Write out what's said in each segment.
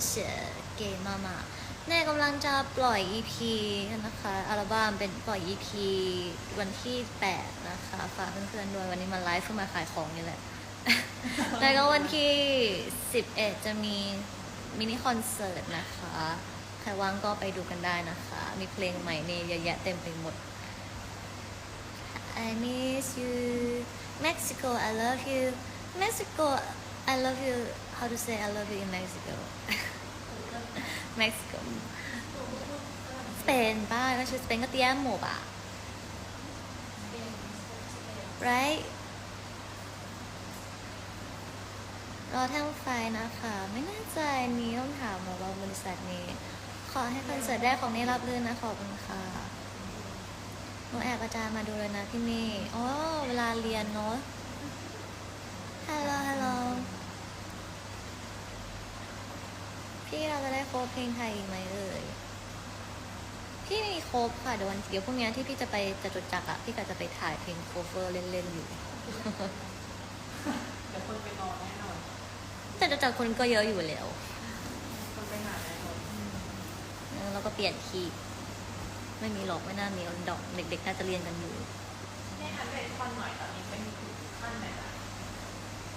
ะเสียเกมมาแน่กำลังจะปล่อย EP นะคะอัลบั้มเป็นปล่อย EP วันที่ 8 นะคะฝากเพื่อนๆด้วยวันนี้มาไลฟ์เพื่อมาขายของนี่แหละ แล้วก็วันที่ 11 จะมีมินิคอนเสิร์ตนะคะ ใครว่างก็ไปดูกันได้นะคะ มีเพลงใหม่เนี่ยเยอะแยะเต็มไปหมด I miss you Mexico I love you Mexico I love you how to say I love you in Mexico Mexico สเปนป้าก็ชื่อสเปนก็เตียโมป่ะ right รอทั้งไฟนะคะ ไม่แน่ใจนี้ต้องถามมาว่าบริษัทนี้ ขอให้คอนเสิร์ตได้ของนี้รับรื่นนะขอบคุณค่ะหนูแอบอาจารย์มาดูเลยนะพี่เมย์อ๋อเวลาเรียนเนาะฮัลโหลฮัลโหล พี่เราจะได้โครบเพลงไทยอีกไหมเอ่ย พี่มีโครบค่ะเดี๋ยววันเดี๋ยวพรุ่งนี้ที่พี่จะไปจตุจักรอะพี่ก็จะไปถ่ายเพลงโคเวอร์เล่นๆอยู่เดี๋ยวคนไปรอแน่นอนจตุจักรคนก็เยอะอยู่แล้ว คนไปหาแน่นอนแล้วก็เปลี่ยนคีย์ไม่มีหรอกไม่น่ามีดอกเด็กๆน่าจะเรียนกันอยู่แม่อัปเดตคอนหน่อยตอนนี้เป็นขั้นไหนละ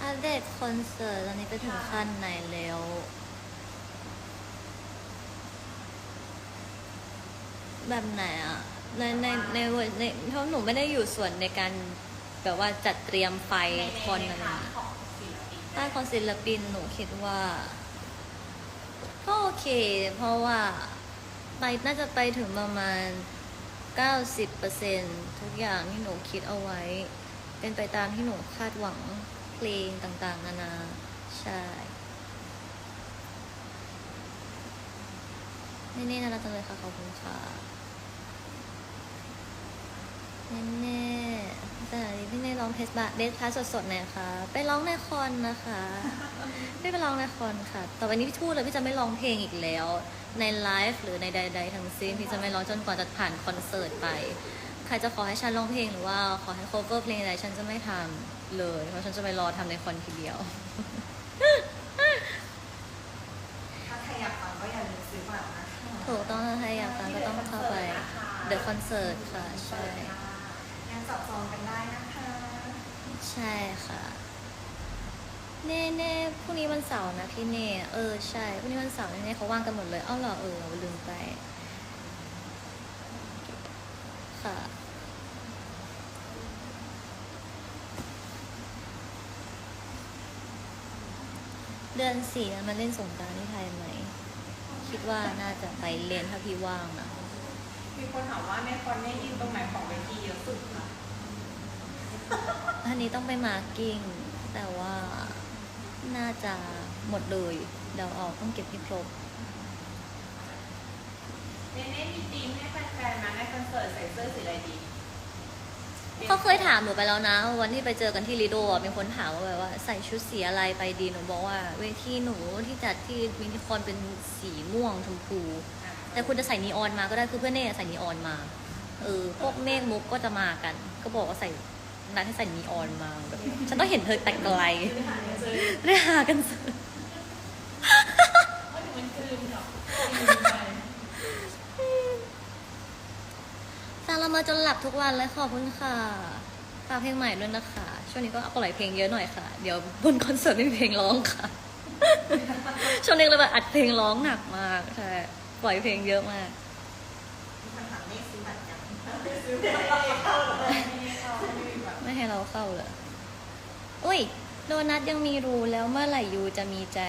อัปเดตคอนเสิร์ตตอนนี้ไปถึงขั้นไหนแล้ว แบบไหนอะในในในเวอร์ในเพราะหนูไม่ได้อยู่ส่วนในการแบบว่าจัดเตรียมไฟคอนอะไรในอย่างพาเงี้ยร์ทของศิลปินถ้าของศิลปินหนูคิดว่า ก็โอเค เพราะว่าไปน่าจะไปถึงประมาณ 90%ทุกอย่างที่หนูคิดเอาไว้ เป็นไปตามที่หนูคาดหวังเพลงต่างๆ นานา ใช่ นี่นี่น่ารักจังเลยค่ะ ขอบคุณค่ะ แน่ๆแต่พี่เน่ร้องเพสบะเบสพาสดๆหน่อยค่ะ ไปร้องในคอนนะคะ ไม่ไปร้องในคอนค่ะต่อไปนี้พี่พูดเลยพี่จะไม่ร้องเพลงอีกแล้ว ในไลฟ์หรือในใด ๆ ทั้งสิ้นพี่จะไม่ร้องจนกว่าจะผ่านคอนเสิร์ตไป ใครจะขอให้ฉันร้องเพลงหรือว่าขอให้ cover เพลงอะไรฉันจะไม่ทำเลย เพราะฉันจะไปรอทำในคอนทีเดียวถ้าใครอยากฟังก็อย่าลืมซื้อบัตรนะคะถูกต้องถ้าใครอยากฟังก็ต้องเข้าไป The Concert ค่ะ ใช่ ยังจับจองกันได้นะคะ ใช่ค่ะ เน่เน่พรุ่งนี้วันเสาร์นะพี่เน่เออใช่พรุ่งนี้วันเสาร์เน่เขาว่างกันหมดเลยเอ้าเหรอเออเราลืมไป ค่ะเดือนสี่มาเล่นสงกรารที่ไทยไหม คิดว่าน่าจะไปเรียนถ้าพี่ว่างนะ มีคนถามว่าในคอนเนี่ยยืนตรงไหนของเวทีเยอะสุดคะอันนี้ต้องไปมาร์กิ้ง แต่ว่าน่าจะหมดเลยเดี๋ยวออกต้องเก็บให้ครบเนเน่มีธีมให้แฟนๆมาในคอนเสิร์ตใส่เสื้อสีอะไรดีเขาเคยถามหนูไปแล้วนะ วันที่ไปเจอกันที่ลีโดอะมีคนถามว่าแบบว่า ใส่ชุดสีอะไรไปดีหนูบอกว่า เวทีหนูที่จัดที่มินิคอนเป็นสีม่วงชมพูอะ แต่คุณจะใส่นีออนมาก็ได้คือเพื่อนเน่ใส่นีออนมา เออพวกเมฆมุกก็จะมากัน ก็บอกว่าใส่นัดให้ใส่นีออนมาแบบฉันต้องเห็นเธอแต่ไกลซื้อหาเรียซื้อได้หากันซื้อว่าถึงมันคืนเหรอฟังเรามาจนหลับทุกวันเลยขอบคุณค่ะฝากเพลงใหม่ด้วยนะคะ ช่วงนี้ก็ปล่อยเพลงเยอะหน่อยค่ะ เดี๋ยวบนคอนเสิร์ตไม่มีเพลงร้องค่ะ ช่วงนี้เราแบบอัดเพลงร้องหนักมากใช่ ปล่อยเพลงเยอะมาก ไม่ให้เราเข้าเลยอุ้ย โดนัทยังมีรูแล้วเมื่อไหร่ยูจะมีใจ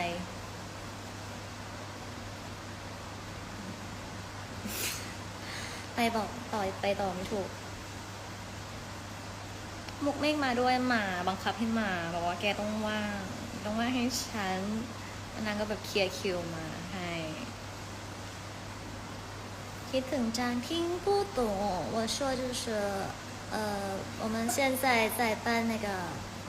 ไปบอกต่อยไปต่อไม่ถูก มุกเมฆมาด้วยมาบังคับให้มาบอกว่าแกต้องว่าง ต้องว่างให้ฉันนางก็แบบเคลียร์คิวมา คิดถึงจัง听不懂我说就是呃我们现在在办那个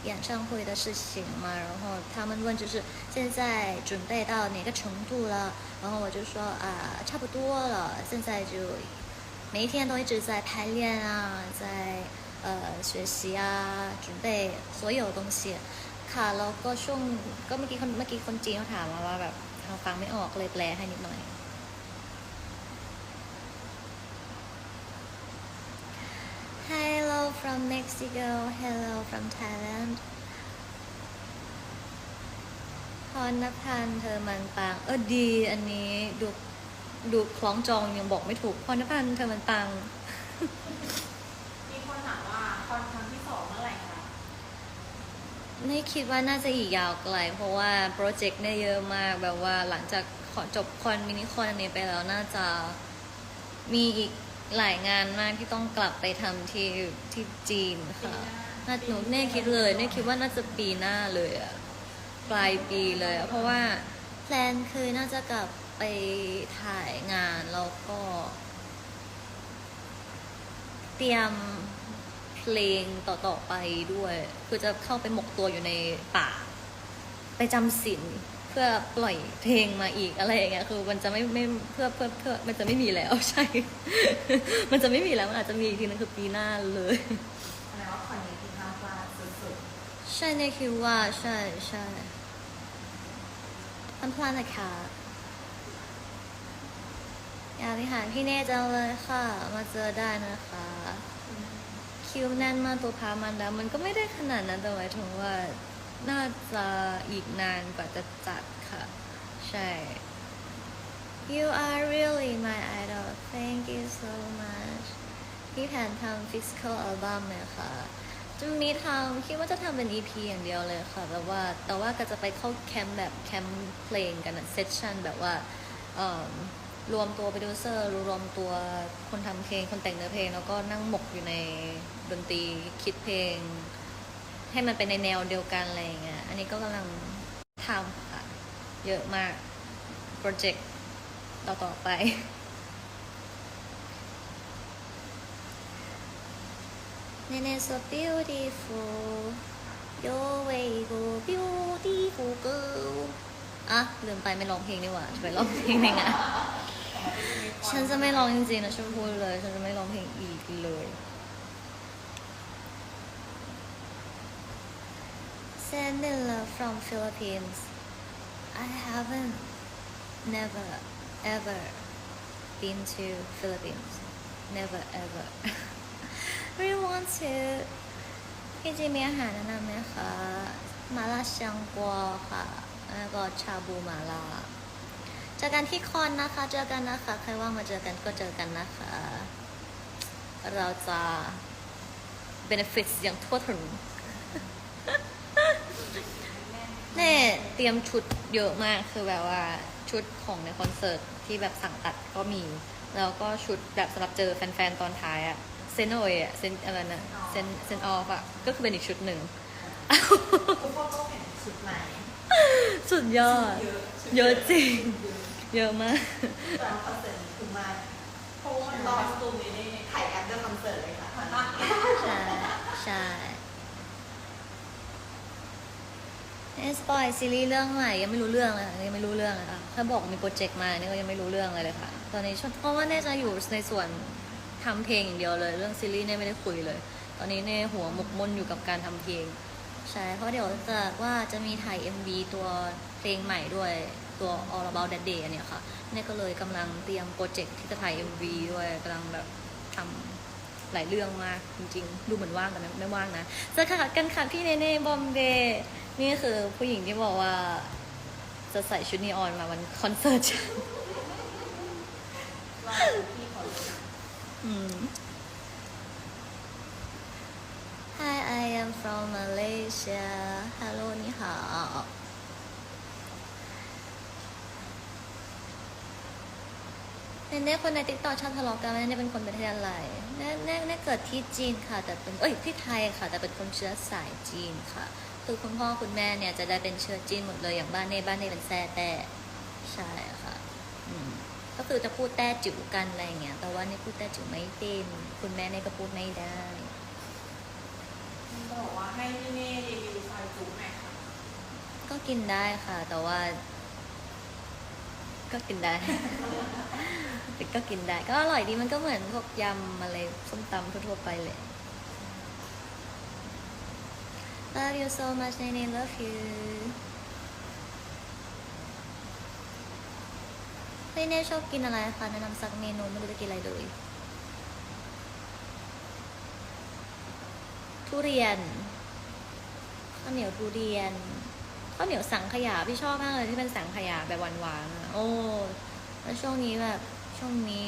演唱会的事情嘛然后他们问就是现在准备到哪个程度了然后我就说啊、差不多了现在就每一天都一直在排练啊在呃学习啊准备所有东西ค่ะแล้วก็ช่วงก็เมื่อกี้คนเมื่อกี้คนจีนเขาถามมาว่าแบบท ทางฟังไม่ออกเลยแปลให้นิดหน่อย from Mexico Hello from Thailand พรณพันธ์เธอมันปังเออดี อันนี้ดูดูคล้องจองยังบอกไม่ถูกพรณพันธ์เธอมันปังมีคนถามว่าคอนครั้งที่สองเมื่อไหร่คะนี่คิดว่าน่าจะอีกยาวไกล เพราะว่าโปรเจกต์เนี่ยเยอะมากแบบว่าหลังจากขอจบคอนมินิคอนอันนี้ไปแล้วน่าจะมีอีก หลายงานมากที่ต้องกลับไปทำที่ที่จีนค่ะน่าหนูเน่คิดเลยเน่คิดว่าน่าจะปีหน้าเลยอะปลายปีเลยอะเพราะว่าแพลนคือน่าจะกลับไปถ่ายงานแล้วก็ เตรียมเพลงต่อๆไปด้วย คือจะเข้าไปหมกตัวอยู่ในป่า ไปจำศีล พื่อปล่อยเพลงมาอีกอะไรอย่างเงี้ยคือมันจะไม่ไม่เพื่อเพื่อเพื่อมันจะไม่มีแล้วใช่ มันจะไม่มีแล้วมันอาจจะมีอีกทีนึงคือปีหน้าเลยแสดงว่าคอนนี้คือห้ามพลาดสุดใช่ในคิดว่าใช่ใช่ท่านพลาดนะคะอยากไปหาพี่เน่จังเลยค่ะ มาเจอได้นะคะ คิวแน่นมากตัวพามันแล้วมันก็ไม่ได้ขนาดนั้นแต่หมายถึงว่า น่าจะอีกนานกว่าจะจัดค่ะ ใช่ You are really my idol thank you so much พี่แผนทำ physical album ไหมคะจะมีทำคิดว่าจะทำเป็น EP อย่างเดียวเลยค่ะแบบว่าแต่ว่าก็จะไปเข้าแคมป์แบบแคมป์เพลงกันอะเซสชั่นแบบว่ารวมตัวโปรดิวเซอร์รวมตัวคนทำเพลงคนแต่งเนื้อเพลง แล้วก็นั่งหมกอยู่ในดนตรีคิดเพลง ให้มันเป็นในแนวเดียวกันอะไรอย่างเงี้ย อันนี้ก็กำลังทำค่ะ เยอะมาก โปรเจกต์ต่อๆไป Nene so beautiful Your way go beautiful girl อะลืมไปไม่ร้องเพลงดีกว่าจะไปร้องเพลงในงานฉันจะไม่ร้องจริงๆนะฉันพูดเลย ฉันจะไม่ร้องเพลงอีกเลย Sending love from Philippines I haven't never ever been to Philippines never ever really want to พี่จีมีอาหารแนะนำไหมคะมาลาชังกัวค่ะแล้วก็ชาบูมาลาเจอกันที่คอนนะคะ เจอกันนะคะ ใครว่างมาเจอกันก็เจอกันนะคะ เราจะ benefits อย่างทั่วถึง เน่เตรียมชุดเยอะมากคือแบบว่าชุดของในคอนเสิร์ตที่แบบสั่งตัดก็มี แล้วก็ชุดแบบสำหรับเจอแฟนๆตอนท้ายอะเซนโอยอะเซนอะไรนะเซนเซนออฟอะก็คือเป็นอีกชุดหนึ่งๆทุกคนต้องเห็นชุดไหนสุดยอดเยอะเยอะจริง เยอะมากแต่ว่าคอนเสิร์ตนี้คือมากเพราะว่ามันรอสตูมนี้นี่ถ่ายกันด้วยคอนเสิร์ตเลยค่ะใช่ใช่ เอสปอยซีรีส์เรื่องใหม่ยังไม่รู้เรื่องเลยค่ะยังไม่รู้เรื่องเลยค่ะถ้าบอกมีโปรเจกต์มาเนี่ยก็ยังไม่รู้เรื่องอะไรเลยค่ะ ตอนนี้เพราะว่าเน่จะอยู่ในส่วนทำเพลงอย่างเดียวเลย เรื่องซีรีส์เนี่ยไม่ได้คุยเลย ตอนนี้เน่หัวหมกมุ่นอยู่กับการทำเพลงใช่เพราะเดี๋ยวจะว่าจะมีถ่าย MV ตัวเพลงใหม่ด้วยตัว All About That Day เนี่ยค่ะเน่ก็เลยกำลังเตรียมโปรเจกต์ที่จะถ่าย MV ด้วยกำลังแบบทำ หลายเรื่องมากจริงๆ ดูเหมือนว่างแต่ไม่ไม่ว่างนะเจอค่ะกันค่ะพี่เนเน่บอมเบย์นี่คือผู้หญิงที่บอกว่า จะใส่ชุดนีออนมาวันคอนเสิร์ตฉันรอพี่เขาอืม Hi I am from Malaysia Hello 你好 เน่เน่คนในติ๊กต็อกชอบทะเลาะกันเน่เป็นคนประเทศอะไรเน่เน่เน่เกิดที่จีนค่ะ แต่เป็นเอ้ยที่ไทยค่ะ แต่เป็นคนเชื้อสายจีนค่ะ คือคุณพ่อคุณแม่เนี่ยจะได้เป็นเชื้อจีนหมดเลยอย่างบ้านเน่บ้านเน่เป็นแซ่แต่ใช่ค่ะอืมก็คือจะพูดแต้จิ๋วกันอะไรอย่างเงี้ย แต่ว่านี่พูดแต้จิ๋วไม่เป็นคุณแม่เนี่ยก็พูดไม่ได้บอกว่าให้พี่เน่รีวิวไฟจุ๊หน่อยค่ะก็กินได้ค่ะ แต่ว่า ก็กินได้แต่ ก็กินได้ ก็อร่อยดีมันก็เหมือนพวกยำอะไรส้มตำทั่วๆไปเลย Love you so much Nene love you พี่เน่ชอบกินอะไรคะแนะนำสักเมนูไม่รู้จะกินอะไรเลยทุเรียนข้าวเหนียวทุเรียนข้าวเหนียวสังขยาพี่ชอบมากเลยที่เป็นสังขยาแบบหวานๆโอ้แล้วช่วงนี้แบบ ช่วงนี้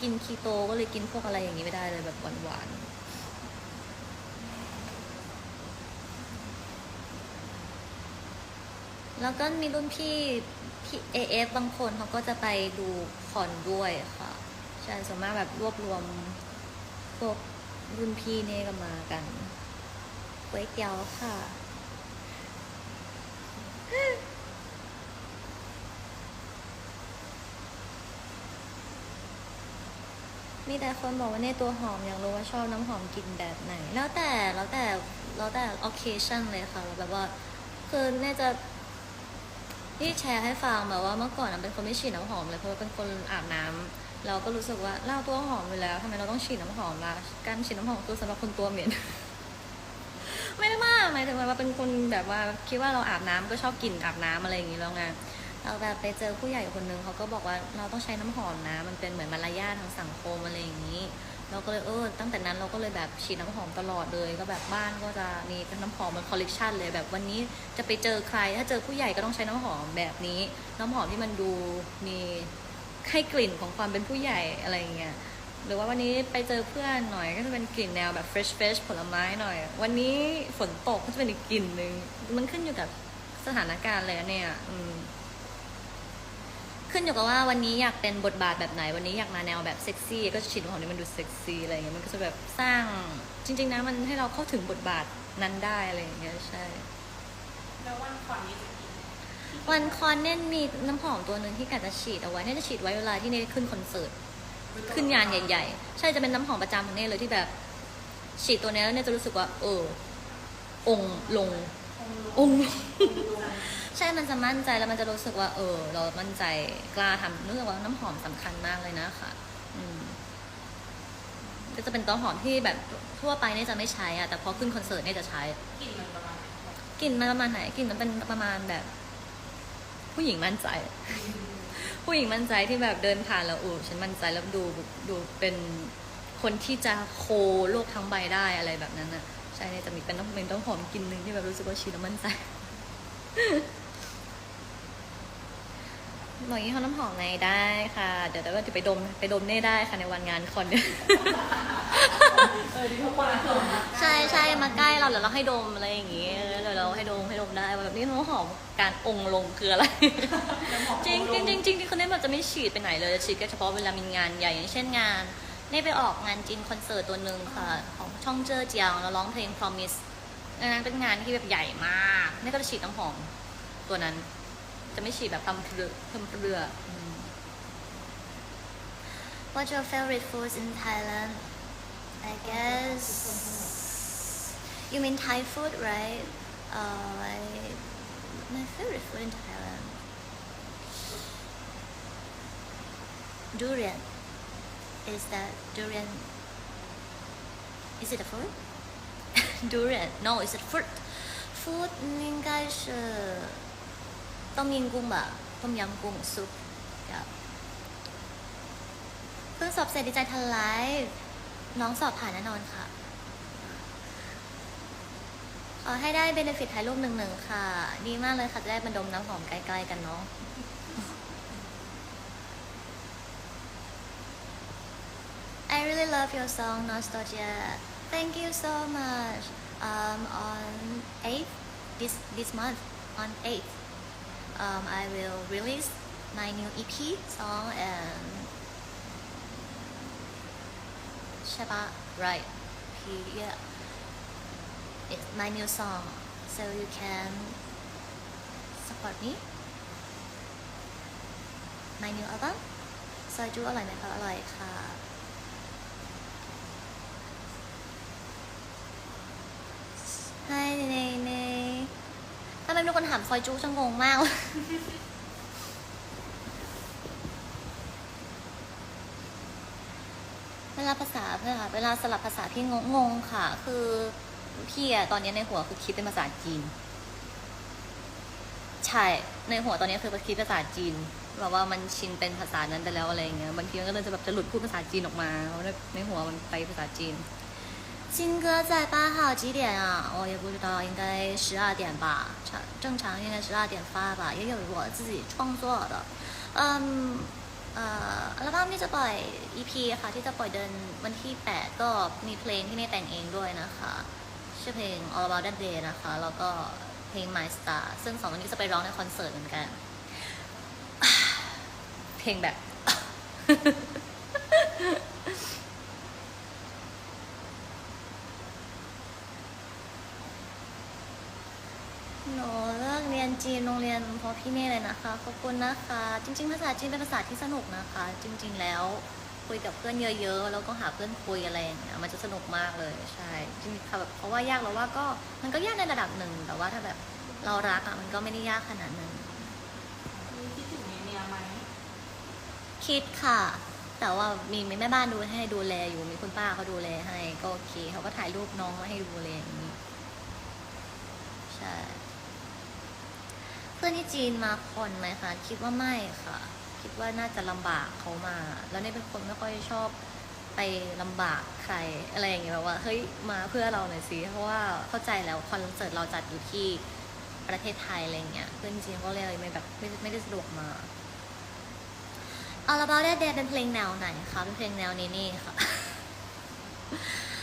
กินคีโตก็เลยกินพวกอะไรอย่างนี้ไม่ได้เลยแบบหวานๆแล้วก็มีรุ่นพี่พี่เอฟบางคนเขาก็จะไปดูคอนด้วยค่ะใช่ส่วนมากแบบรวบรวมพวกรุ่นพี่เนี่ยก็มากันก๋วยเตี๋ยวค่ะ มีแต่คนบอกว่าในตัวหอมอยากรู้ว่าชอบน้ำหอมกลิ่นแบบไหน แล้วแต่แล้วแต่แล้วแต่ occasion เลยค่ะแบบว่าคือเน่จะที่แชร์ให้ฟังแบบว่าเมื่อก่อนเป็นคนไม่ฉีดน้ำหอมเลยเพราะว่าเป็นคนอาบน้ำเราก็รู้สึกว่าเราตัวหอมอยู่แล้วทำไมเราต้องฉีดน้ำหอมล่ะการฉีดน้ำหอมคือสำหรับคนตัวเหม็นไม่ได้มากหมายถึงว่าเป็นคนแบบว่าคิดว่าเราอาบน้ำก็ชอบกลิ่นอาบน้ำอะไรอย่างนี้แล้วไง เราแบบไปเจอผู้ใหญ่คนนึงเขาก็บอกว่าเราต้องใช้น้ำหอมนะ มันเป็นเหมือนมารยาททางสังคมอะไรอย่างนี้ เราก็เลยเออตั้งแต่นั้นเราก็เลยแบบฉีดน้ำหอมตลอดเลย ก็แบบบ้านก็จะมีนน้ำหอมเป็นคอลเลกชันเลยแบบวันนี้จะไปเจอใคร ถ้าเจอผู้ใหญ่ก็ต้องใช้น้ำหอมแบบนี้ น้ำหอมที่มันดูมีให้กลิ่นของความเป็นผู้ใหญ่อะไรอย่างเงี้ยหรือว่าวันนี้ไปเจอเพื่อนหน่อยก็จะเป็นกลิ่นแนวแบบ fresh fresh ผลไม้หน่อย วันนี้ฝนตกก็จะเป็นอีกกลิ่นหนึ่งมันขึ้นอยู่กับสถานการณ์เลยเนี่ย อืม ขึ้นอยู่กับว่าวันนี้อยากเป็นบทบาทแบบไหน วันนี้อยากมาแนวแบบเซ็กซี่ก็ฉีดของที่มันดูเซ็กซี่อะไรอย่างเงี้ยมันก็จะแบบสร้างจริง ๆนะมันให้เราเข้าถึงบทบาทนั้นได้อะไรอย่างเงี้ยใช่แล้ววันคอนนี้จะกินวันคอนเนี่ยมีน้ำหอมตัวหนึ่งที่กะจะฉีดเอาไว้เนี่ยจะฉีดไว้เวลาที่เนยขึ้นคอนเสิร์ตขึ้นงานใหญ่ ๆ ใช่จะเป็นน้ำหอมประจำของเน่เลยที่แบบฉีดตัวเนี้ยแล้วเนี่ยจะรู้สึกว่า เออ องค์ลง องค์ลง ใช่มันจะมั่นใจแล้วมันจะรู้สึกว่า เออ เรามั่นใจกล้าทำรู้สึกว่าน้ำหอมสำคัญมากเลยนะคะอืมก็จะเป็นตัวหอมที่แบบทั่วไปเนี่ยจะไม่ใช้อะแต่พอขึ้นคอนเสิร์ตเนี่ยจะใช้กลิ่นมันประมาณไหนกลิ่นมันประมาณไหนกลิ่นมันเป็นประมาณแบบ ผู้หญิงมั่นใจ ผู้หญิงมั่นใจที่แบบเดินผ่านแล้วโอ้ฉันมั่นใจแล้วดูดูเป็นคนที่จะโคโลกทั้งใบได้อะไรแบบนั้นน่ะใช่เนี่ยจะมีเป็นต้องเป็นต้องหอมกลิ่นหนึ่งที่แบบรู้สึกว่าชีแล้วมั่นใจ หน่อยยี่ห้อน้ำหอมไหนได้ค่ะ เดี๋ยวแต่ว่าจะไปดมไปดมเน่ได้ค่ะในวันงานคอนเนี่ยเออดีทุกวันเลยใช่ใช่มาใกล้เราเดี๋ยวเราให้ดมอะไรอย่างงี้เดี๋ยวเราให้ดมให้ดมได้ว่าแบบนี้น้ำหอมการองค์ลงคืออะไร จริงจริงจริงจริงที่คนนี้มันจะไม่ฉีดไปไหนเลยจะฉีดแค่เฉพาะเวลามีงานใหญ่อย่างเช่นงานนี่ไปออกงานจีนคอนเสิร์ตตัวหนึ่งค่ะของช่องเจอเจียงแล้วร้องเพลง promise อันนั้นเป็นงานที่แบบใหญ่มากนี่ก็จะฉีดน้ำหอมตัวนั้น จะไม่ฉีดแบบทำเรือทำเรืออืม What's your favorite foods in Thailand I guess you mean Thai food right uh, I, my favorite food in Thailand durian is that durian is it a fruit durian no it's a fruit food 应该是 ต้มยำกุ้ง吧ต้มยำกุ้ง soup yeah เพิ่งสอบเสร็จดีใจทันไลฟ์น้องสอบผ่านแน่นอนค่ะ ขอให้ได้เบนฟิตถ่ายรูปหนึ่งหนึ่งค่ะ ดีมากเลยค่ะจะได้มาดมน้ำหอมใกล้ๆกันเนาะ I really love your song Nostalgia. Thank you so much. Um, on 8th, this, this month, on 8th, um, I will release my new EP song and Shaba, right? P, yeah. It's my new song, so you can support me. My new album. ซอยจูอร่อยไหมคะอร่อยค่ะ ไม่มีคนถามซอยจูจะงงมาก เวลาภาษาเพื่อค่ะ เวลาสลับภาษาพี่งงงค่ะ คือพี่อะตอนนี้ในหัวคือคิดเป็นภาษาจีน ใช่ ในหัวตอนนี้คือคิดภาษาจีนแบบว่ามันชินเป็นภาษานั้นไปแล้วอะไรเงี้ย บางทีมันก็เลยจะแบบจะหลุดพูดภาษาจีนออกมาเพราะในหัวมันไปภาษาจีน 新歌在八号几点啊？我也不知道，应该十二点吧，正正常应该十二点发吧，也有我自己创作的。嗯เอ่ออัลบั้มที่จะปล่อย EP ค่ะที่จะปล่อยเดือนวันที่ 8 ก็มีเพลงที่เมย์แต่งเองด้วยนะคะ ชื่อเพลง All About That Day นะคะ แล้วก็เพลง My Star ซึ่งสองวันนี้จะไปร้องในคอนเสิร์ตเหมือนกัน เพลงแบบ นจีนโรงเรียนเพราะพี่เมย์เลยนะคะ ขอบคุณนะคะ จริง ๆ ภาษาจีนเป็นภาษาที่สนุกนะคะ จริง ๆ แล้วคุยกับเพื่อนเยอะๆ แล้วก็หาเพื่อนคุยอะไรอย่างเงี้ย มันจะสนุกมากเลย ใช่ จริงๆค่ะแบบเพราะว่ายากแล้วว่าก็มันก็ยากในระดับหนึ่ง แต่ว่าถ้าแบบเรารักอะมันก็ไม่ได้ยากขนาดนั้นมีคิดถึงเมียไหมคิดค่ะ แต่ว่ามีแม่บ้านดูให้ดูแลอยู่ มีคุณป้าเขาดูแลให้ ก็โอเค เขาก็ถ่ายรูปน้องมาให้ดูเลยอย่างนี้ ใช่เพื่อนที่จีนมาคอนไหมคะ คิดว่าไม่ค่ะ คิดว่าน่าจะลำบากเขามา แล้วเนี่ยเป็นคนไม่ค่อยชอบไปลำบากใครอะไรอย่างเงี้ยแบบว่าเฮ้ยมาเพื่อเราหน่อยสิเพราะว่าเข้าใจแล้วคอนเสิร์ตเราจัดอยู่ที่ประเทศไทยอะไรเงี้ยเพื่อนจีนก็เลยไม่แบบไม่ไม่ได้สะดวกมา All About That Day เป็นเพลงแนวไหนคะเป็นเพลงแนวนี้นี่ค่ะ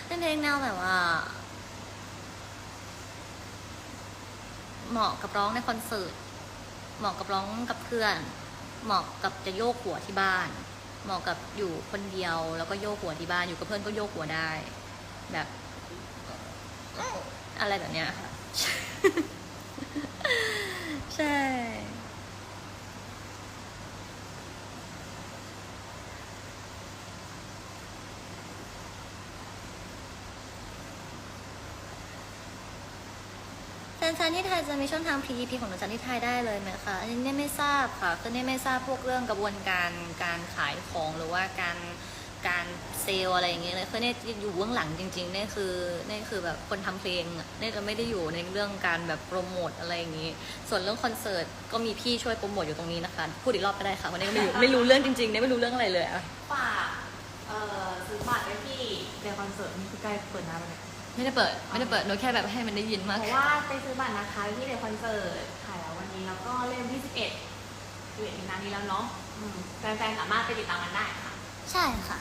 เป็นเพลงแนวแบบว่าเหมาะกับร้องในคอนเสิร์ต เหมาะกับร้องกับเพื่อน เหมาะกับจะโยกหัวที่บ้าน เหมาะกับอยู่คนเดียวแล้วก็โยกหัวที่บ้านอยู่กับเพื่อนก็โยกหัวได้ แบบอะไรแบบเนี้ยค่ะ ฟนๆที่ไทยจะมีช่องทาง PEP ของหนูจันที่ไทยได้เลยไหมคะอันนี้เนี่ยไม่ทราบค่ะคือเนี่ยไม่ทราบพวกเรื่องกระบวนการการขายของหรือว่าการการเซลอะไรอย่างเงี้ยเลยคือเนี่ยอยู่เบื้องหลังจริงๆเนี่ยคือเนี่ยคือแบบคนทำเพลงอะเนี่ยจะไม่ได้อยู่ในเรื่องการแบบโปรโมทอะไรอย่างงี้ ส่วนเรื่องคอนเสิร์ตก็มีพี่ช่วยโปรโมทอยู่ตรงนี้นะคะ พูดอีกรอบก็ได้ค่ะวันนี้ไม่รู้ไม่รู้เรื่องจริงๆเนี่ยไม่รู้เรื่องอะไรเลยอะฝากเอ่อซื้อบัตรไว้ที่เดคอนเสิร์ตนี่คือใกล้เปิดหน้าไปเนี่ย ไม่ได้เปิด ไม่ได้เปิดหนูแค่แบบให้มันได้ยินมากเพราะว่าไปซื้อบัตรนะคะที่เดคอนเสิร์ตถ่ายแล้ววันนี้แล้วก็เล่มที่11 11มีนานี้แล้วเนาะอืมแฟนๆสามารถไปติดตามกันได้ค่ะ ใช่ค่ะ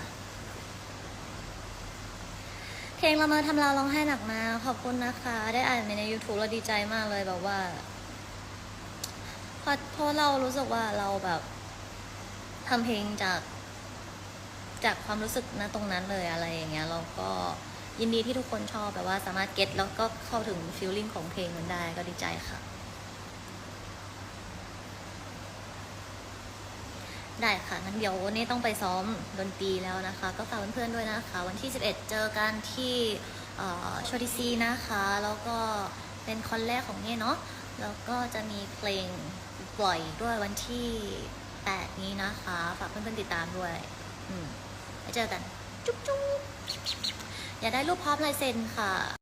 เพลงเรามาทำเราร้องไห้หนักมา ขอบคุณนะคะ ได้อ่านใน YouTube แล้วดีใจมากเลยแบบว่าเพราะเพราะเรารู้สึกว่าเราแบบทำเพลงจาก จากความรู้สึกนะตรงนั้นเลยอะไรอย่างเงี้ยเราก็ ยินดีที่ทุกคนชอบแบบว่าสามารถเก็ตแล้วก็เข้าถึงฟีลลิ่งของเพลงมันได้ก็ดีใจค่ะ ได้ค่ะงั้นเดี๋ยววันนี้ต้องไปซ้อมดนตรีแล้วนะคะ ก็ฝากเพื่อนๆด้วยนะคะ วันที่ 11 เจอกันที่โชติซีนะคะ แล้วก็เป็นคอนแรกของเนี่ยเนาะแล้วก็จะมีเพลงปล่อยด้วยวันที่ 8 นี้นะคะ ฝากเพื่อนๆติดตามด้วย อืมไปเจอกัน จุ๊บจุ๊บ อยากได้รูปพร้อมลายเซ็นค่ะ